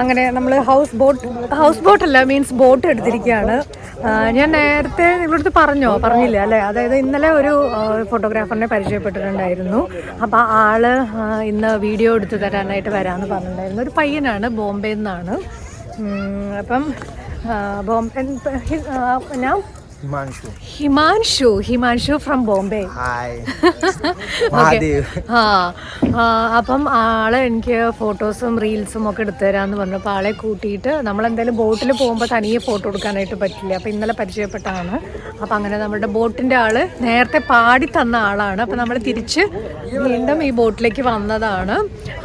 അങ്ങനെ നമ്മൾ house boat house boat അല്ല മീൻസ് ബോട്ട് എടുത്തിരിക്കുകയാണ്. ഞാൻ നേരത്തെ നിങ്ങളടുത്ത് പറഞ്ഞോ? പറഞ്ഞില്ല അല്ലേ? അതായത് ഇന്നലെ ഒരു ഫോട്ടോഗ്രാഫറിനെ പരിചയപ്പെട്ടിട്ടുണ്ടായിരുന്നു. അപ്പോൾ ആൾ ഇന്ന് വീഡിയോ എടുത്തു തരാനായിട്ട് വരാമെന്ന് പറഞ്ഞിട്ടുണ്ടായിരുന്നു. ഒരു പയ്യനാണ് ബോംബെ നിന്നാണ് അപ്പം ബോംബെ ഞാൻ Himanshu. ഹിമാൻഷു ഹിമാൻഷു ഫ്രം ബോംബെ ആ, അപ്പം ആളെ എനിക്ക് ഫോട്ടോസും റീൽസും ഒക്കെ എടുത്തു തരാമെന്ന് പറഞ്ഞു അപ്പോൾ ആളെ കൂട്ടിയിട്ട് നമ്മൾ എന്തായാലും ബോട്ടിൽ പോകുമ്പോൾ തനിയെ ഫോട്ടോ എടുക്കാനായിട്ട് പറ്റില്ല. അപ്പോൾ ഇന്നലെ പരിചയപ്പെട്ടാണ് അപ്പോൾ അങ്ങനെ നമ്മുടെ ബോട്ടിന്റെ ആൾ നേരത്തെ പാടി തന്ന ആളാണ്. അപ്പോൾ നമ്മൾ തിരിച്ച് വീണ്ടും ഈ ബോട്ടിലേക്ക് വന്നതാണ്.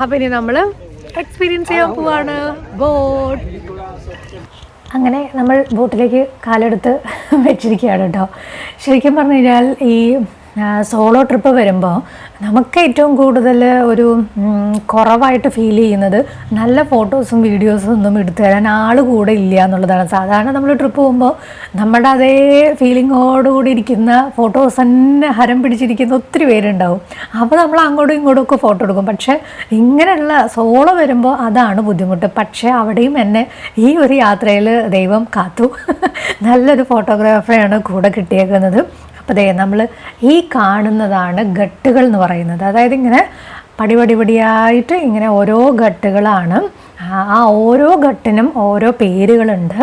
അപ്പോൾ ഇനി നമ്മൾ എക്സ്പീരിയൻസ് ചെയ്യാൻ പോവാണ്. ബോട്ട്. അങ്ങനെ നമ്മൾ ബോട്ടിലേക്ക് കാലെടുത്ത് വെച്ചിരിക്കുകയാണ് കേട്ടോ. ശരിക്കും പറഞ്ഞു കഴിഞ്ഞാൽ ഈ സോളോ ട്രിപ്പ് വരുമ്പോൾ നമുക്ക് ഏറ്റവും കൂടുതൽ ഒരു കുറവായിട്ട് ഫീൽ ചെയ്യുന്നത് നല്ല ഫോട്ടോസും വീഡിയോസും ഒന്നും എടുത്തു തരാൻ ആൾ കൂടെ ഇല്ല എന്നുള്ളതാണ്. സാധാരണ നമ്മൾ ട്രിപ്പ് പോകുമ്പോൾ നമ്മുടെ അതേ ഫീലിങ്ങോടുകൂടി ഇരിക്കുന്ന ഫോട്ടോസ് തന്നെ ഹരം പിടിച്ചിരിക്കുന്ന ഒത്തിരി പേരുണ്ടാവും. അപ്പോൾ നമ്മൾ അങ്ങോട്ടും ഇങ്ങോട്ടും ഒക്കെ ഫോട്ടോ എടുക്കും. പക്ഷേ ഇങ്ങനെയുള്ള സോളോ വരുമ്പോൾ അതാണ് ബുദ്ധിമുട്ട്. പക്ഷേ അവിടെയും എന്നെ ഈ ഒരു യാത്രയിൽ ദൈവം കാത്തു. നല്ലൊരു ഫോട്ടോഗ്രാഫറെയാണ് കൂടെ കിട്ടിയേക്കുന്നത്. അപ്പോൾ ദേ നമ്മൾ ഈ കാണുന്നതാണ് ഘട്ടുകൾ എന്ന് പറയുന്നത്. അതായത് ഇങ്ങനെ പടിപടിപടിയായിട്ട് ഇങ്ങനെ ഓരോ ഘട്ടുകളാണ്. ആ ഓരോ ഘട്ടിനും ഓരോ പേരുകളുണ്ട്.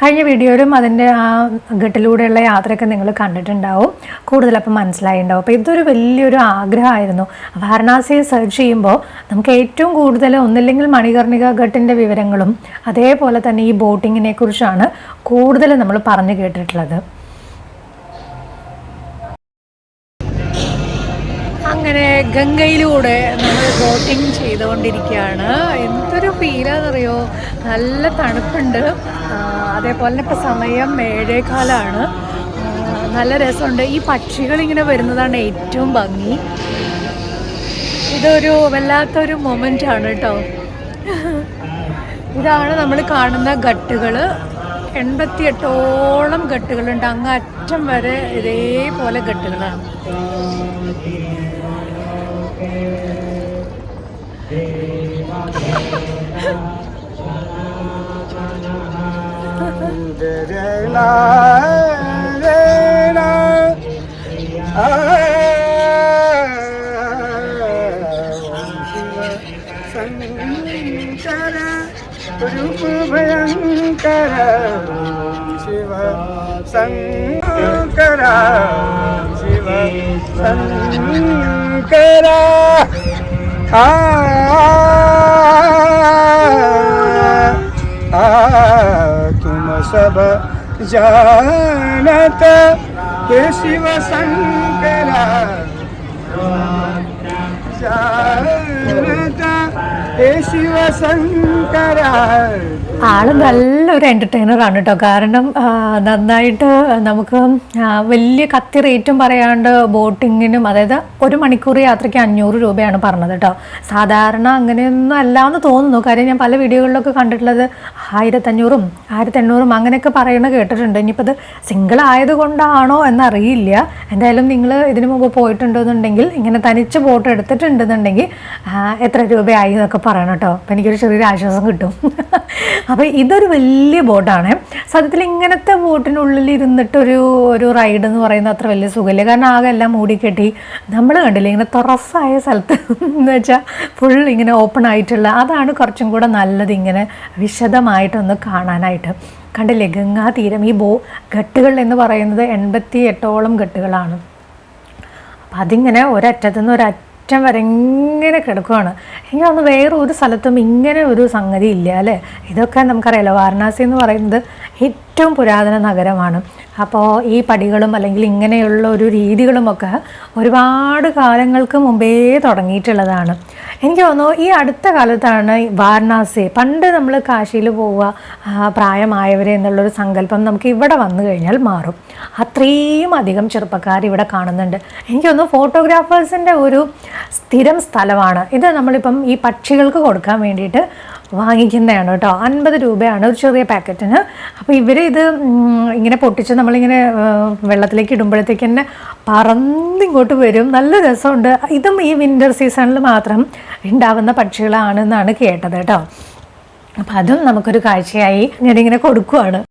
കഴിഞ്ഞ വീഡിയോയിലും അതിന്റെ ആ ഘട്ടിലൂടെയുള്ള യാത്രയൊക്കെ നിങ്ങൾ കണ്ടിട്ടുണ്ടാവും. കൂടുതൽ അപ്പം മനസ്സിലായിട്ടുണ്ടാവും അപ്പോൾ ഇതൊരു വലിയൊരു ആഗ്രഹമായിരുന്നു. വാരണാസിയെ സെർച്ച് ചെയ്യുമ്പോൾ നമുക്ക് ഏറ്റവും കൂടുതൽ ഒന്നില്ലെങ്കിൽ മണികർണിക ഘട്ടിന്റെ വിവരങ്ങളും അതേപോലെ തന്നെ ഈ ബോട്ടിങ്ങിനെ കുറിച്ചാണ് കൂടുതൽ നമ്മൾ പറഞ്ഞു കേട്ടിട്ടുള്ളത്. ഗംഗയിലൂടെ നമ്മൾ ബോട്ടിങ് ചെയ്തുകൊണ്ടിരിക്കുകയാണ്. എന്തൊരു ഫീലാണെന്നറിയോ നല്ല തണുപ്പുണ്ട്. അതേപോലെ തന്നെ ഇപ്പോൾ സമയം ഏഴേക്കാലാണ് നല്ല രസമുണ്ട്. ഈ പക്ഷികൾ ഇങ്ങനെ വരുന്നതാണ് ഏറ്റവും ഭംഗി. ഇതൊരു വല്ലാത്തൊരു മൊമെന്റ് ആണ് കേട്ടോ ഇതാണ് നമ്മൾ കാണുന്ന ഘട്ടുകൾ. എൺപത്തിയെട്ടോളം ഘട്ടുകളുണ്ട്. അങ്ങ് അറ്റം വരെ ഇതേപോലെ ഘട്ടുകളാണ്. Shiva, Shankara, Shiva, Shankara, Shiva, Shankara. Shankar तुम सब जानत के शिव शंकर। जानत हे शिव केशिवसङ्करा ആൾ നല്ലൊരു എന്റർടൈനർ ആണ് കേട്ടോ കാരണം നന്നായിട്ട് നമുക്ക് വലിയ കത്തി റേറ്റും പറയാണ്ട് ബോട്ടിങ്ങിനും അതായത് ഒരു മണിക്കൂർ യാത്രയ്ക്ക് അഞ്ഞൂറ് രൂപയാണ് പറഞ്ഞത് കേട്ടോ സാധാരണ അങ്ങനെയൊന്നും അല്ല എന്ന് തോന്നുന്നു. കാര്യം ഞാൻ പല വീഡിയോകളിലൊക്കെ കണ്ടിട്ടുള്ളത് ആയിരത്തഞ്ഞൂറും ആയിരത്തി എണ്ണൂറും അങ്ങനെയൊക്കെ പറയണ കേട്ടിട്ടുണ്ട്. ഇനിയിപ്പോൾ അത് സിംഗിൾ ആയതുകൊണ്ടാണോ എന്നറിയില്ല. എന്തായാലും നിങ്ങൾ ഇതിനു മുമ്പ് പോയിട്ടുണ്ടെന്നുണ്ടെങ്കിൽ ഇങ്ങനെ തനിച്ച് ബോട്ട് എടുത്തിട്ടുണ്ടെന്നുണ്ടെങ്കിൽ എത്ര രൂപയായി എന്നൊക്കെ പറയണം കേട്ടോ അപ്പം എനിക്കൊരു ചെറിയൊരു ആശ്വാസം കിട്ടും. അപ്പോൾ ഇതൊരു വലിയ ബോട്ടാണ്. സത്യത്തിൽ ഇങ്ങനത്തെ ബോട്ടിനുള്ളിൽ ഇരുന്നിട്ടൊരു ഒരു റൈഡ് എന്ന് പറയുന്നത് അത്ര വലിയ സുഖമില്ല. കാരണം ആകെ എല്ലാം മൂടിക്കെട്ടി നമ്മൾ കണ്ടില്ല ഇങ്ങനെ തുറസ്സായ സ്ഥലത്ത് എന്ന് വെച്ചാൽ ഫുൾ ഇങ്ങനെ ഓപ്പൺ ആയിട്ടുള്ള അതാണ് കുറച്ചും കൂടെ നല്ലത് ഇങ്ങനെ വിശദമായിട്ടൊന്ന് കാണാനായിട്ട്. കണ്ടില്ലേ ഗംഗാ തീരം ഈ ബോ ഘട്ടുകൾ എന്ന് പറയുന്നത് എൺപത്തി എട്ടോളം ഘട്ടുകളാണ്. അപ്പം അതിങ്ങനെ ഒരറ്റത്തു നിന്ന് ഒരറ്റം വരെ ഇങ്ങനെ കിടക്കുവാണ്. എനിക്ക് തോന്നുന്നു വേറെ ഒരു സ്ഥലത്തും ഇങ്ങനെ ഒരു സംഗതി ഇല്ല അല്ലേ? ഇതൊക്കെ നമുക്കറിയാലോ വാരണാസി എന്ന് പറയുന്നത് ഏറ്റവും പുരാതന നഗരമാണ്. അപ്പോൾ ഈ പടികളും അല്ലെങ്കിൽ ഇങ്ങനെയുള്ള ഒരു രീതികളുമൊക്കെ ഒരുപാട് കാലങ്ങൾക്ക് മുമ്പേ തുടങ്ങിയിട്ടുള്ളതാണ്. എനിക്ക് തോന്നുന്നു ഈ അടുത്ത കാലത്താണ് വാരണാസി പണ്ട് നമ്മൾ കാശിയിൽ പോവുക പ്രായമായവരെ എന്നുള്ളൊരു സങ്കല്പം നമുക്ക് ഇവിടെ വന്നു കഴിഞ്ഞാൽ മാറും. അത്രയും അധികം ചെറുപ്പക്കാർ ഇവിടെ കാണുന്നുണ്ട്. എനിക്ക് തോന്നുന്നു ഫോട്ടോഗ്രാഫേഴ്സിന്റെ ഒരു സ്ഥിരം സ്ഥലമാണ്. ഇത് നമ്മളിപ്പം ഈ പക്ഷികൾക്ക് കൊടുക്കാൻ വേണ്ടിയിട്ട് വാങ്ങിക്കുന്നതാണ് കേട്ടോ. അൻപത് രൂപയാണ് ഒരു ചെറിയ പാക്കറ്റിന്. അപ്പോൾ ഇവർ ഇത് ഇങ്ങനെ പൊട്ടിച്ച് നമ്മളിങ്ങനെ വെള്ളത്തിലേക്ക് ഇടുമ്പോഴത്തേക്ക് തന്നെ പറന്നിങ്ങോട്ട് വരും. നല്ല രസമുണ്ട്. ഇതും ഈ വിന്റർ സീസണിൽ മാത്രം ഉണ്ടാവുന്ന പക്ഷികളാണെന്നാണ് കേട്ടത് കേട്ടോ. അപ്പം അതും നമുക്കൊരു കാഴ്ചയായി ഞാനിങ്ങനെ കൊടുക്കുവാണ്.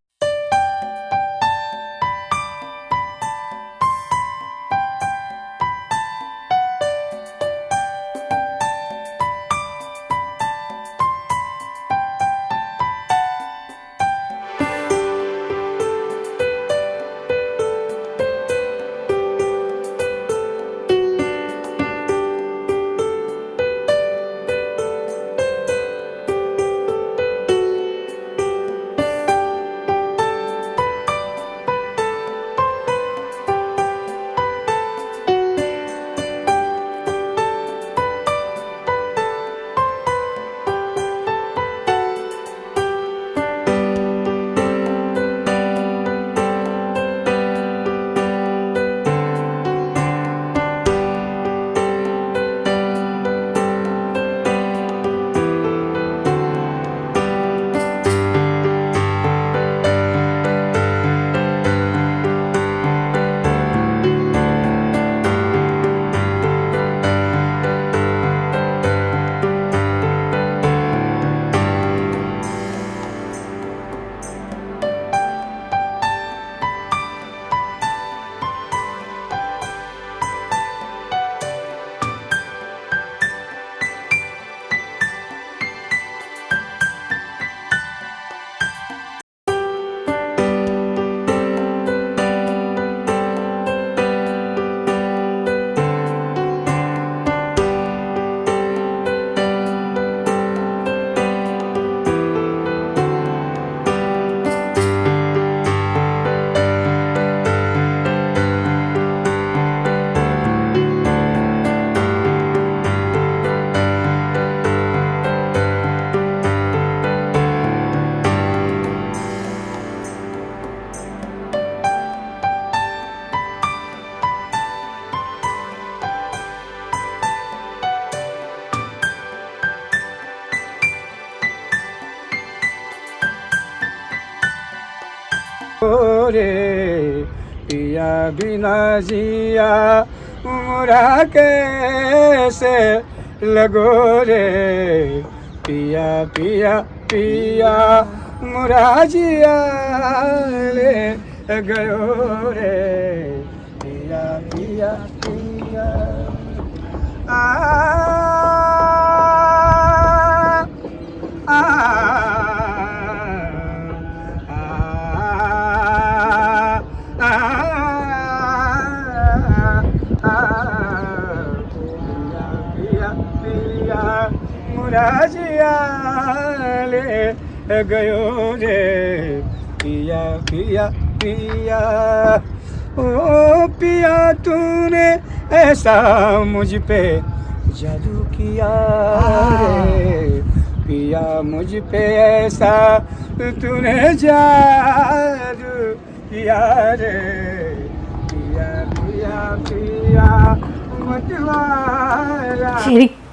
রে পিয়া বিনা জিয়া মোরা কেসে লগো রে পিয়া পিয়া পিয়া মোরা জিয়া রে গয়ো রে পিয়া পিয়া পিয়া আ गयो रे। पिया पिया पिया। ओ, पिया तूने ऐसा मुझ पे जादू किया रे। पिया मुझ पे ऐसा तूने जादू किया रे। पिया पिया पिया मतवाला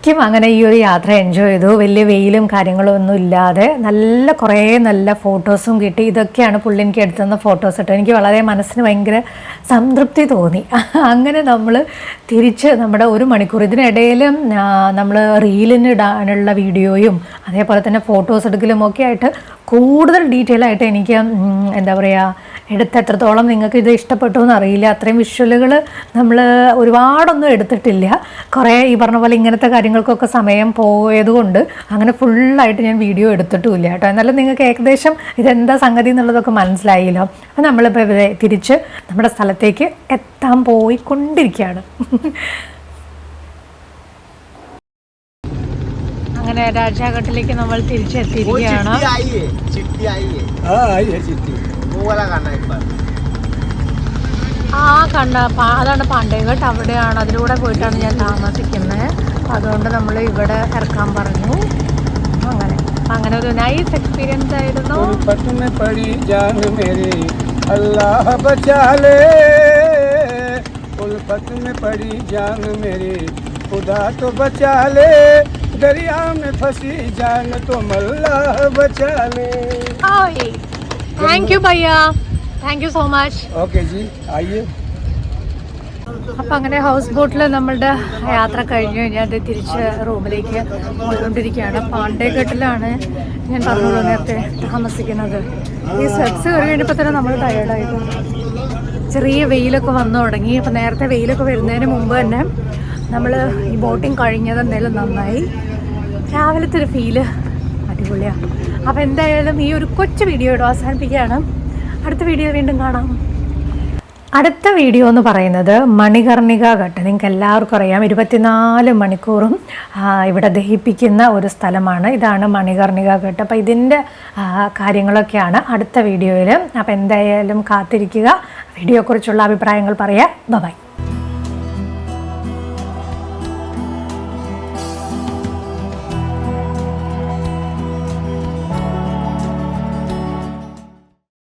ശരിക്കും അങ്ങനെ ഈ ഒരു യാത്ര എൻജോയ് ചെയ്തു. വലിയ വെയിലും കാര്യങ്ങളും ഒന്നും ഇല്ലാതെ നല്ല കുറേ നല്ല ഫോട്ടോസും കിട്ടി. ഇതൊക്കെയാണ് പുള്ളി എനിക്ക് എടുത്തുന്ന ഫോട്ടോസ് ഇട്ടോ. എനിക്ക് വളരെ മനസ്സിന് ഭയങ്കര സംതൃപ്തി തോന്നി. അങ്ങനെ നമ്മൾ തിരിച്ച് നമ്മുടെ ഒരു മണിക്കൂർ ഇതിനിടയിലും നമ്മൾ റീലിന് ഇടാനുള്ള വീഡിയോയും അതേപോലെ തന്നെ ഫോട്ടോസ് എടുക്കലും ഒക്കെ ആയിട്ട് കൂടുതൽ ഡീറ്റെയിൽ ആയിട്ട് എനിക്ക് എന്താ പറയുക എടുത്ത് എത്രത്തോളം നിങ്ങൾക്ക് ഇത് ഇഷ്ടപ്പെട്ടു എന്ന് അറിയില്ല. അത്രയും വിഷ്വലുകൾ നമ്മൾ ഒരുപാടൊന്നും എടുത്തിട്ടില്ല. കുറേ ഈ പറഞ്ഞ പോലെ ഇങ്ങനത്തെ കാര്യങ്ങൾക്കൊക്കെ സമയം പോയതുകൊണ്ട് അങ്ങനെ ഫുള്ളായിട്ട് ഞാൻ വീഡിയോ എടുത്തിട്ടുമില്ല കേട്ടോ. എന്നാലും നിങ്ങൾക്ക് ഏകദേശം ഇതെന്താ സംഗതി എന്നുള്ളതൊക്കെ മനസ്സിലായില്ലോ. അപ്പം നമ്മളിപ്പോൾ തിരിച്ച് നമ്മുടെ സ്ഥലത്തേക്ക് എത്താൻ പോയിക്കൊണ്ടിരിക്കുകയാണ്. वाला गाना एक बार ആ കണ്ട പാ- അതാണ് പാണ്ടേഘട്ട് അവിടെയാണ് അതിലൂടെ പോയിട്ടാണ് ഞാൻ താമസിക്കുന്നത് അതുകൊണ്ട് നമ്മൾ ഇവിടെ ഇറക്കാൻ പറഞ്ഞു അങ്ങനെ അങ്ങനെ ഒരു നൈസ് എക്സ്പീരിയൻസ് ആയിരുന്നു उल्फत में पड़ी जान मेरी अल्लाह बचा ले उल्फत में पड़ी जान मेरी खुदा तो बचा ले दरिया में फंसी जान तो अल्लाह बचा ले thank you ഭയ്യ thank you so much okay जी आइए അപ്പം അങ്ങനെ ഹൗസ് ബോട്ടിൽ നമ്മളുടെ യാത്ര കഴിഞ്ഞ് കഴിഞ്ഞാൽ അത് തിരിച്ച് റൂമിലേക്ക് പോയിക്കൊണ്ടിരിക്കുകയാണ് പാണ്ടേഘട്ടിലാണ് ഞാൻ പറഞ്ഞത് നേരത്തെ താമസിക്കുന്നത് ഈ സെറ്റ്സ് കയറി കഴിഞ്ഞപ്പോൾ തന്നെ നമ്മൾ ടയേർഡായിട്ട് ചെറിയ വെയിലൊക്കെ വന്നു തുടങ്ങി അപ്പം നേരത്തെ വെയിലൊക്കെ വരുന്നതിന് മുമ്പ് തന്നെ നമ്മൾ ഈ ബോട്ടിങ് കഴിഞ്ഞത് എന്തായാലും നന്നായി. രാവിലത്തെ ഒരു ഫീൽ അടിപൊളിയാണ് അപ്പോൾ എന്തായാലും ഈ ഒരു കൊച്ചു വീഡിയോ ഇവിടെ അവസാനിപ്പിക്കുകയാണ്. അടുത്ത വീഡിയോ വീണ്ടും കാണാം. അടുത്ത വീഡിയോ എന്ന് പറയുന്നത് മണികർണിക ഘട്ട്. നിങ്ങൾക്ക് എല്ലാവർക്കും അറിയാം ഇരുപത്തിനാല് മണിക്കൂറും ഇവിടെ ദഹിപ്പിക്കുന്ന ഒരു സ്ഥലമാണ്. ഇതാണ് മണികർണിക ഘട്ട്. അപ്പോൾ ഇതിന്റെ കാര്യങ്ങളൊക്കെയാണ് അടുത്ത വീഡിയോയിൽ അപ്പോൾ എന്തായാലും കാത്തിരിക്കുക. വീഡിയോയെക്കുറിച്ചുള്ള അഭിപ്രായങ്ങൾ പറയുക ബൈ